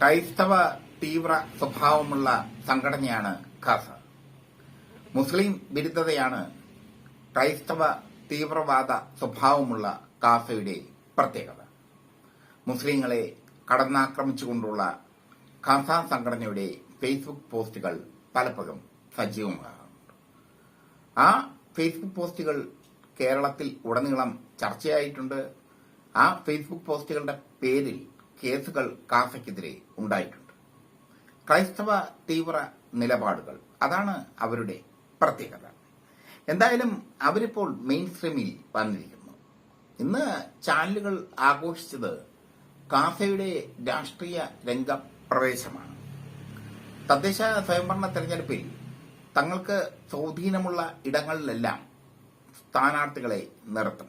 ക്രൈസ്തവ തീവ്ര സ്വഭാവമുള്ള സംഘടനയാണ് ഖാസ. മുസ്ലിം വിരുദ്ധതയാണ് ക്രൈസ്തവ തീവ്രവാദ സ്വഭാവമുള്ള ഖാസയുടെ പ്രത്യേകത. മുസ്ലിങ്ങളെ കടന്നാക്രമിച്ചുകൊണ്ടുള്ള ഖാസ സംഘടനയുടെ ഫേസ്ബുക്ക് പോസ്റ്റുകൾ പലപ്പോഴും സജീവമാകാറുണ്ട്. ആ ഫേസ്ബുക്ക് പോസ്റ്റുകൾ കേരളത്തിൽ ഉടനീളം ചർച്ചയായിട്ടുണ്ട്. ആ ഫേസ്ബുക്ക് പോസ്റ്റുകളുടെ പേരിൽ കേസുകൾ കാസയ്ക്കെതിരെ ഉണ്ടായിട്ടുണ്ട്. ക്രൈസ്തവ തീവ്ര നിലപാടുകൾ അതാണ് അവരുടെ പ്രത്യേകത. എന്തായാലും അവരിപ്പോൾ മെയിൻ സ്ട്രീമിൽ വന്നിരിക്കുന്നു. ഇന്ന് ചാനലുകൾ ആഘോഷിച്ചത് കാസയുടെ രാഷ്ട്രീയ രംഗപ്രവേശമാണ്. തദ്ദേശ സ്വയംഭരണ തെരഞ്ഞെടുപ്പിൽ തങ്ങൾക്ക് സ്വാധീനമുള്ള ഇടങ്ങളിലെല്ലാം സ്ഥാനാർത്ഥികളെ നിർത്തും.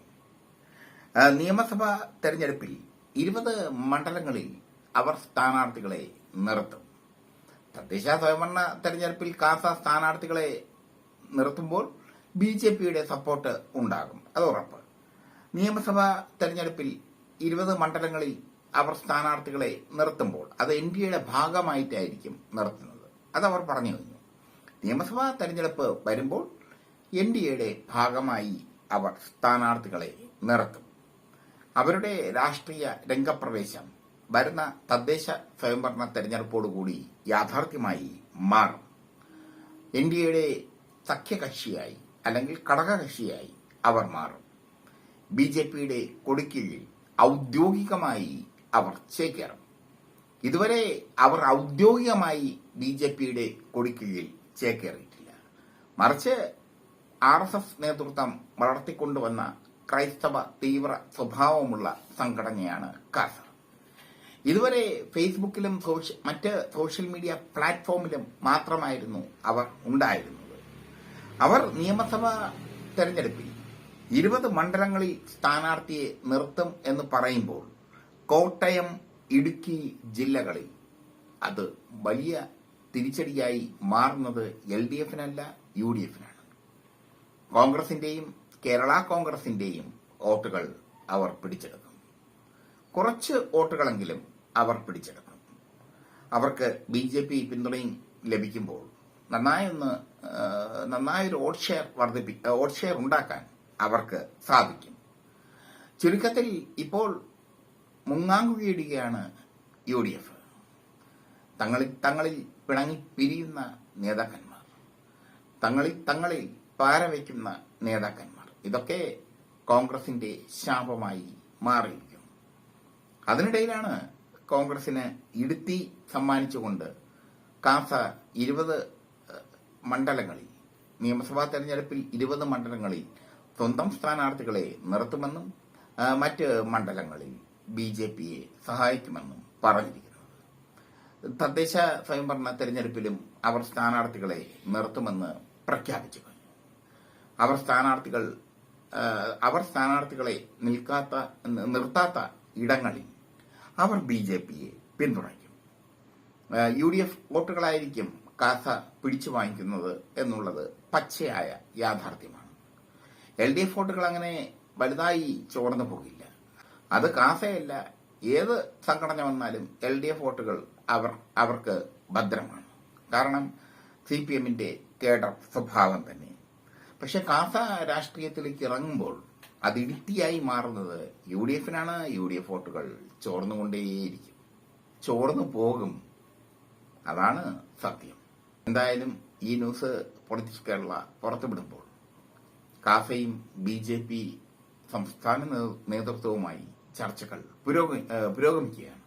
നിയമസഭാ തെരഞ്ഞെടുപ്പിൽ ഇരുപത് മണ്ഡലങ്ങളിൽ അവർ സ്ഥാനാർത്ഥികളെ നിർത്തും. തദ്ദേശ സ്വയംഭരണ തെരഞ്ഞെടുപ്പിൽ കാസ സ്ഥാനാർത്ഥികളെ നിർത്തുമ്പോൾ ബി ജെ പിയുടെ സപ്പോർട്ട് ഉണ്ടാകും. അത് ഉറപ്പ്. നിയമസഭാ തെരഞ്ഞെടുപ്പിൽ ഇരുപത് മണ്ഡലങ്ങളിൽ അവർ സ്ഥാനാർത്ഥികളെ നിർത്തുമ്പോൾ അത് എൻ ഡി എയുടെ ഭാഗമായിട്ടായിരിക്കും നിർത്തുന്നത്. അത് അവർ പറഞ്ഞു കഴിഞ്ഞു. നിയമസഭാ തെരഞ്ഞെടുപ്പ് വരുമ്പോൾ എൻ ഡി എയുടെ ഭാഗമായി അവർ സ്ഥാനാർത്ഥികളെ നിർത്തും. അവരുടെ രാഷ്ട്രീയ രംഗപ്രവേശം വരുന്ന തദ്ദേശ സ്വയംഭരണ തെരഞ്ഞെടുപ്പോടുകൂടി യാഥാർത്ഥ്യമായി മാറും. എൻ ഡി എയുടെ സഖ്യകക്ഷിയായി അല്ലെങ്കിൽ ഘടകകക്ഷിയായി അവർ മാറും. ബി ജെ പിയുടെ കൊടിക്കീഴിൽ ഔദ്യോഗികമായി അവർ ചേക്കേറും. ഇതുവരെ അവർ ഔദ്യോഗികമായി ബി ജെ പിയുടെ കൊടിക്കീഴിൽ ചേക്കേറിയിട്ടില്ല. മറിച്ച് ആർ എസ് എസ് നേതൃത്വം വളർത്തിക്കൊണ്ടുവന്ന ക്രൈസ്തവ തീവ്ര സ്വഭാവമുള്ള സംഘടനയാണ് കാസർ. ഇതുവരെ ഫേസ്ബുക്കിലും മറ്റ് സോഷ്യൽ മീഡിയ പ്ലാറ്റ്ഫോമിലും മാത്രമായിരുന്നു അവർ ഉണ്ടായിരുന്നത്. അവർ നിയമസഭാ തെരഞ്ഞെടുപ്പിൽ ഇരുപത് മണ്ഡലങ്ങളിൽ സ്ഥാനാർത്ഥിയെ നിർത്തും എന്ന് പറയുമ്പോൾ കോട്ടയം ഇടുക്കി ജില്ലകളിൽ അത് വലിയ തിരിച്ചടിയായി മാറുന്നത് എൽ ഡി എഫിനല്ല യു ഡി എഫിനാണ്. കോൺഗ്രസിന്റെയും കേരള കോൺഗ്രസിന്റെയും വോട്ടുകൾ അവർ പിടിച്ചെടുക്കും. കുറച്ച് വോട്ടുകളെങ്കിലും അവർ പിടിച്ചെടുക്കും. അവർക്ക് ബി ജെ പി പിന്തുണയും ലഭിക്കുമ്പോൾ നന്നായൊന്ന് നന്നായൊരു വോട്ട് ഷെയർ വർദ്ധിപ്പി വോട്ട് ഷെയർ ഉണ്ടാക്കാൻ അവർക്ക് സാധിക്കും. ചുരുക്കത്തിൽ ഇപ്പോൾ മുങ്ങാങ്കുകയിടുകയാണ് യു ഡി എഫ്. തങ്ങളിൽ തങ്ങളിൽ പിണങ്ങി പിരിയുന്ന നേതാക്കന്മാർ തങ്ങളിൽ തങ്ങളിൽ പാരവയ്ക്കുന്ന നേതാക്കന്മാർ ഇതൊക്കെ കോൺഗ്രസിന്റെ ശാപമായി മാറിയിരിക്കും അതിനിടയിലാണ് കോൺഗ്രസിന് ഇടുത്തി സമ്മാനിച്ചുകൊണ്ട് കാസ ഇരുപത് മണ്ഡലങ്ങളിൽ നിയമസഭാ തെരഞ്ഞെടുപ്പിൽ ഇരുപത് മണ്ഡലങ്ങളിൽ സ്വന്തം സ്ഥാനാർത്ഥികളെ നിർത്തുമെന്നും മറ്റ് മണ്ഡലങ്ങളിൽ ബി ജെ പിയെ സഹായിക്കുമെന്നും പറഞ്ഞിരിക്കുന്നത്. തദ്ദേശ സ്വയംഭരണ തെരഞ്ഞെടുപ്പിലും അവർ സ്ഥാനാർത്ഥികളെ നിർത്തുമെന്ന് പ്രഖ്യാപിച്ചു അവർ സ്ഥാനാർത്ഥികൾ അവർ സ്ഥാനാർത്ഥികളെ നിൽക്കാത്ത നിർത്താത്ത ഇടങ്ങളിൽ അവർ ബി ജെ പിയെ പിന്തുണയ്ക്കും. യു ഡി എഫ് വോട്ടുകളായിരിക്കും കാസ പിടിച്ചു വാങ്ങിക്കുന്നത് എന്നുള്ളത് പച്ചയായ യാഥാർത്ഥ്യമാണ്. എൽ ഡി എഫ് വോട്ടുകൾ അങ്ങനെ വലുതായി ചോർന്നു പോകില്ല. അത് കാസയല്ല. ഏത് സംഘടന വന്നാലും എൽ ഡി എഫ് വോട്ടുകൾ അവർ അവർക്ക് ഭദ്രമാണ്. കാരണം സി പി എമ്മിന്റെ കേഡർ സ്വഭാവം തന്നെ. പക്ഷെ കാസ രാഷ്ട്രീയത്തിലേക്ക് ഇറങ്ങുമ്പോൾ അത് ഇടുത്തിയായി മാറുന്നത് യു ഡി എഫിനാണ് യു ഡി എഫ് വോട്ടുകൾ ചോർന്നുകൊണ്ടേയിരിക്കും. ചോർന്നു പോകും. അതാണ് സത്യം. എന്തായാലും ഈ ന്യൂസ് പൊളിറ്റിക്സ് കേരള പുറത്തുവിടുമ്പോൾ കാഫയും ബി ജെ പി സംസ്ഥാന നേതൃത്വവുമായി ചർച്ചകൾ പുരോഗമിക്കുകയാണ്.